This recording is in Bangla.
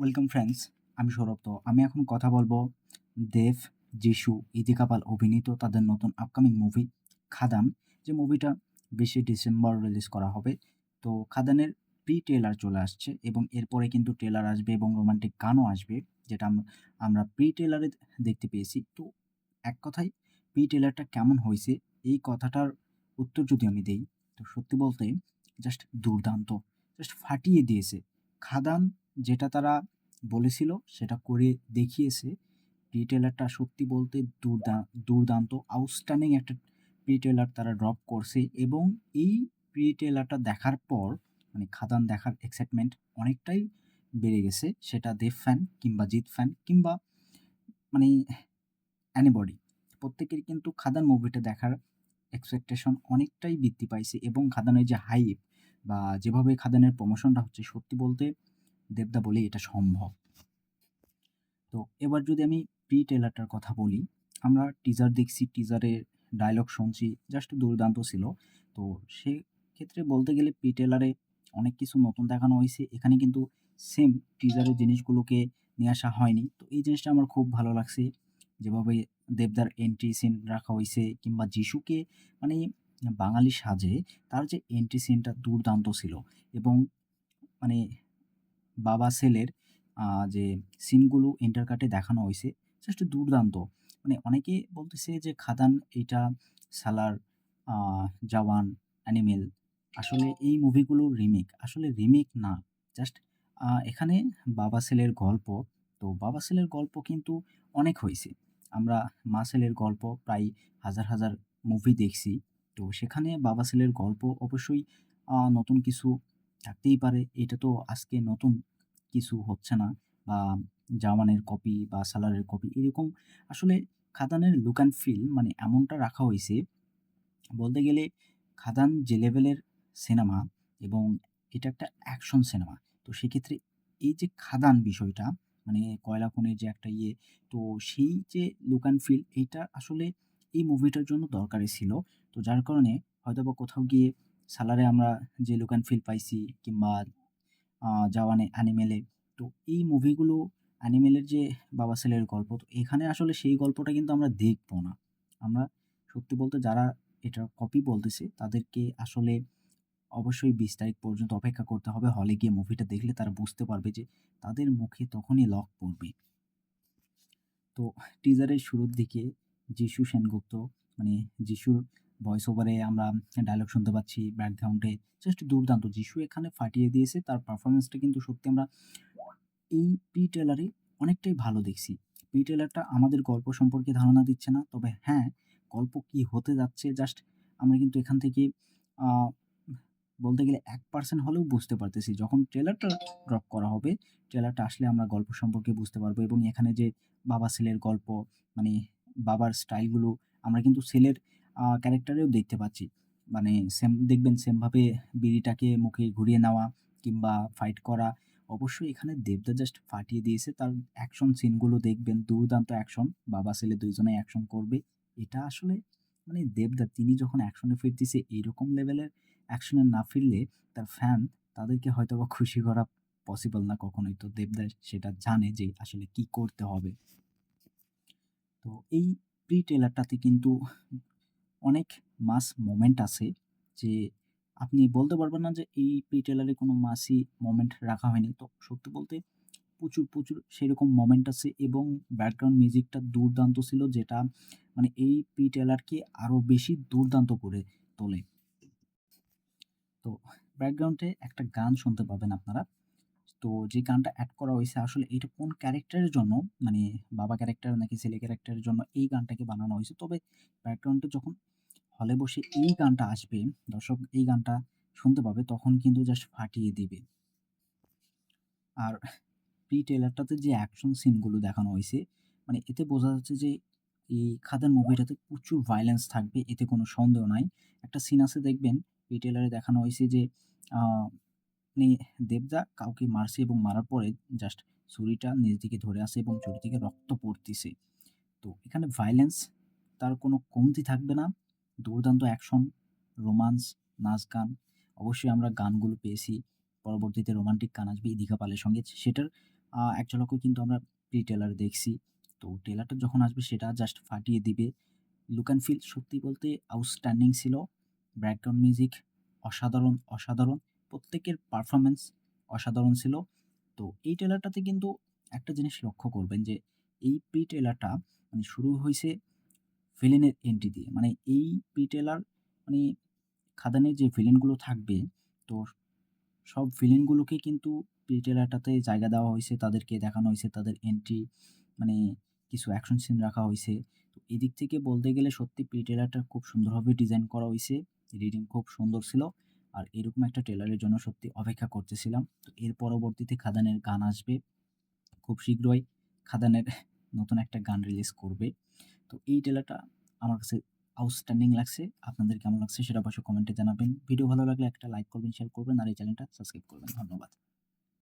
ওয়েলকাম ফ্রেন্ডস আমি সৌরভ, তো আমি এখন কথা বলব দেব, যিশু ইদিকা পাল অভিনীত তাদের নতুন আপকামিং মুভি খাদান। যে মুভিটা বিশে ডিসেম্বর রিলিজ করা হবে। তো খাদানের প্রি ট্রেলার চলে আসছে এবং এরপরে কিন্তু ট্রেলার আসবে এবং রোমান্টিক গানও আসবে, যেটা আম- আমরা প্রি ট্রেলারে দেখতে পেয়েছি। তো এক কথায় প্রি ট্রেলারটা কেমন হয়েছে? এই কথাটার উত্তর যদি আমি দেই, তো সত্যি বলতে জাস্ট দুর্দান্ত। জাস্ট ফাটিয়ে দিয়েছে। খাদান যেটা তারা বলেছিল, সেটা করে দেখিয়েছে। রিটেলারটা সত্যি বলতে দুর্দা, দুর্দান্ত আউটস্ট্যান্ডিং একটা রিটেলার তারা ড্রপ করছে এবং এই রিটেলারটা দেখার পর মানে খাদান দেখার এক্সাইটমেন্ট অনেকটাই বেড়ে গেছে। সেটা দেব ফ্যান কিংবা জিৎ ফ্যান কিংবা মানে অ্যানিবডি প্রত্যেকের কিন্তু খাদান মুভিটা দেখার এক্সপেকটেশন অনেকটাই বৃদ্ধি পাইছে এবং খাদানের যে হাইপ বা যেভাবে খাদানের প্রমোশনটা হচ্ছে, সত্যি বলতে দেবদা বলেই এটা সম্ভব। তো এবার যদি আমি প্রি ট্রেলারটার কথা বলি, আমরা টিজার দেখছি টিজারের ডায়লগ শুনছি জাস্ট দুর্দান্ত ছিল। তো সেক্ষেত্রে বলতে গেলে প্রি ট্রেলারে অনেক কিছু নতুন দেখানো হয়েছে। এখানে কিন্তু সেম টিজারের জিনিসগুলোকে নিয়ে আসা হয়নি। তো এই জিনিসটা আমার খুব ভালো লাগছে। যেভাবে দেবদার এন্ট্রি সিন রাখা হয়েছে কিংবা যিশুকে মানে বাঙালি সাজে, তার যে এন্ট্রি সিনটা দুর্দান্ত ছিল। এবং মানে বাবা সেলের যে সিনগুলো ইন্টার ইন্টারকাটে দেখানো হয়েছে জাস্ট দুর্দান্ত। মানে অনেকে বলতেছে যে খাদান এটা সালার জওয়ান অ্যানিমেল আসলে এই মুভিগুলো রিমেক আসলে রিমেক না। জাস্ট এখানে বাবা সেলের গল্প। তো বাবা সেলের গল্প কিন্তু অনেক হয়েছে। আমরা মা সেলের গল্প প্রায় হাজার হাজার মুভি দেখছি। তো সেখানে বাবা সেলের গল্প অবশ্যই নতুন কিছু থাকতেই পারে। এটা তো আজকে নতুন কিছু হচ্ছে না বা জাওয়ানের কপি বা সালারের কপি এরকম আসলে খাদানের লুক অ্যান্ড ফিল মানে এমনটা রাখা হয়েছে। বলতে গেলে খাদান যে লেভেলের সিনেমা এবং এটা একটা অ্যাকশন সিনেমা তো সেক্ষেত্রে এই যে খাদান বিষয়টা মানে কয়লা খনির যে একটা ইয়ে তো সেই যে লুক অ্যান্ড ফিল এইটা আসলে এই মুভিটার জন্য দরকারি ছিল। তো যার কারণে হয়তো বা কোথাও গিয়ে সালারে আমরা যে লুক অ্যান্ড ফিল পাইছি কিংবা জওয়ানে অ্যানিমেলে তো এই মুভিগুলো অ্যানিমেলের যে বাবা ছেলের গল্প, তো এখানে আসলে সেই গল্পটা কিন্তু আমরা দেখব না। আমরা সত্যি বলতে যারা এটা কপি বলতেছে, তাদেরকে আসলে অবশ্যই বিশ তারিখ পর্যন্ত অপেক্ষা করতে হবে। হলে গিয়ে মুভিটা দেখলে তারা বুঝতে পারবে যে তাদের মুখে তখনই লক পড়বে। তো টিজারের শুরুর দিকে যিশু সেনগুপ্ত মানে যিশুর ভয়েস ওভারে আমরা ডায়লগ শুনতে পাচ্ছি ব্যাকগ্রাউন্ডে জাস্ট দুর্দান্ত। যিশু এখানে ফাটিয়ে দিয়েছে, তার পারফরমেন্সটা কিন্তু সত্যি আমরা এই পি ট্রেলারে অনেকটাই ভালো দেখছি। পি ট্রেলারটা আমাদের গল্প সম্পর্কে ধারণা দিচ্ছে না, তবে হ্যাঁ গল্প কি হতে যাচ্ছে জাস্ট আমরা কিন্তু এখান থেকে বলতে গেলে এক পার্সেন্ট হলেও বুঝতে পারতেছি। যখন ট্রেলারটা ড্রপ করা হবে ট্রেলারটা আসলে আমরা গল্প সম্পর্কে বুঝতে পারব এবং এখানে যে বাবা ছেলের গল্প মানে বাবার স্টাইলগুলো আমরা কিন্তু ছেলের ক্যারেক্টারেও দেখতে পাচ্ছি। মানে সেম দেখবেন সেমভাবে বিড়িটাকে মুখে ঘুরিয়ে নেওয়া কিংবা ফাইট করা, অবশ্যই এখানে দেবদা জাস্ট ফাটিয়ে দিয়েছে। তার অ্যাকশন সিনগুলো দেখবেন, দুর্দান্ত অ্যাকশন বাবা, ছেলে দুইজনে অ্যাকশন করবে। এটা আসলে মানে দেবদা, তিনি যখন অ্যাকশনে ফিরতেছে এইরকম লেভেলের অ্যাকশনে না ফিরলে তার ফ্যান তাদেরকে হয়তো বা খুশি করা পসিবল না কখনোই। তো দেবদা সেটা জানে যে আসলে কি করতে হবে। তো এই প্রি ট্রেলারটাতে কিন্তু অনেক মাস মোমেন্ট আছে যে আপনি বলতে পারবেন না যে এই প্রি ট্রেলারে কোনো মাসি মোমেন্ট রাখা হয়নি। তো সত্যি বলতে প্রচুর প্রচুর সেরকম মোমেন্ট আছে এবং ব্যাকগ্রাউন্ড মিউজিকটা দুর্দান্ত ছিল যেটা মানে এই প্রি ট্রেলারকে আরও বেশি দুর্দান্ত করে তোলে। তো ব্যাকগ্রাউন্ডে একটা গান শুনতে পাবেন আপনারা। তো যে গানটা অ্যাড করা হয়েছে আসলে এটা কোন ক্যারেক্টারের জন্য? মানে বাবা ক্যারেক্টার নাকি ছেলে ক্যারেক্টারের জন্য এই গানটাকে বানানো হয়েছে তবে ব্যাকগ্রাউন্ডে যখন হলে বসে এই গানটা আসবে, দর্শক এই গানটা শুনতে পাবে, তখন কিন্তু জাস্ট ফাটিয়ে দিবে। আর প্রি ট্রেলারটাতে যে অ্যাকশন সিনগুলো দেখানো হয়েছে মানে এতে বোঝা যাচ্ছে যে এই খাদান মুভিটাতে প্রচুর ভায়োলেন্স থাকবে, এতে কোনো সন্দেহ নাই। একটা সিন আছে, দেখবেন প্রি ট্রেলারে দেখানো হয়েছে যে মানে দেবদা কাউকে মারছে এবং মারার পরে জাস্ট ছুরিটা নিজ দিকে ধরে আসে এবং ছুরি থেকে রক্ত পড়তেছে তো এখানে ভায়োলেন্স তার কোনো কমতি থাকবে না দুর্দান্ত অ্যাকশন রোমান্স নাচ গান অবশ্যই আমরা গানগুলো পেয়েছি পরবর্তীতে রোমান্টিক গান আসবে ইদিকা পালের সঙ্গে সেটার এক ঝলকও কিন্তু আমরা প্রি ট্রেলার দেখছি। তো ট্রেলারটা যখন আসবে সেটা জাস্ট ফাটিয়ে দিবে। লুক অ্যান্ড ফিল সত্যি বলতে আউটস্ট্যান্ডিং ছিল। ব্যাকগ্রাউন্ড মিউজিক অসাধারণ, অসাধারণ। প্রত্যেকের পারফরম্যান্স অসাধারণ ছিল। তো এই ট্রেলারটাতে কিন্তু একটা জিনিস লক্ষ্য করবেন যে, এই প্রি ট্রেলারটা মানে শুরু হইছে ভিলেনের এন্ট্রি দিয়ে। মানে এই প্রি ট্রেলার মানে খাদানের যে ভিলেনগুলো থাকবে, তো সব ভিলেনগুলোকে কিন্তু প্রি ট্রেলারটাতে জায়গা দেওয়া হইছে। তাদেরকে দেখানো হইছে তাদের এন্ট্রি মানে কিছু অ্যাকশন সিন রাখা হইছে। তো এদিক থেকে বলতে গেলে সত্যি প্রি ট্রেলারটা খুব সুন্দরভাবে ডিজাইন করা হইছে। রিডিং খুব সুন্দর ছিল। আর এরকম একটা ট্রেলারের জন্য সত্যি অপেক্ষা করতেছিলাম। তো এর পরবর্তীতে খাদানের গান আসবে। খুব শীঘ্রই খাদানের নতুন একটা গান রিলিজ করবে। তো এই ট্রেলারটা আমার কাছে আউটস্ট্যান্ডিং লাগছে। আপনাদের কেমন লাগছে সেটা অবশ্যই কমেন্টে জানাবেন। ভিডিও ভালো লাগলে একটা লাইক করবেন, শেয়ার করবেন আর এই চ্যানেলটা সাবস্ক্রাইব করবেন। ধন্যবাদ।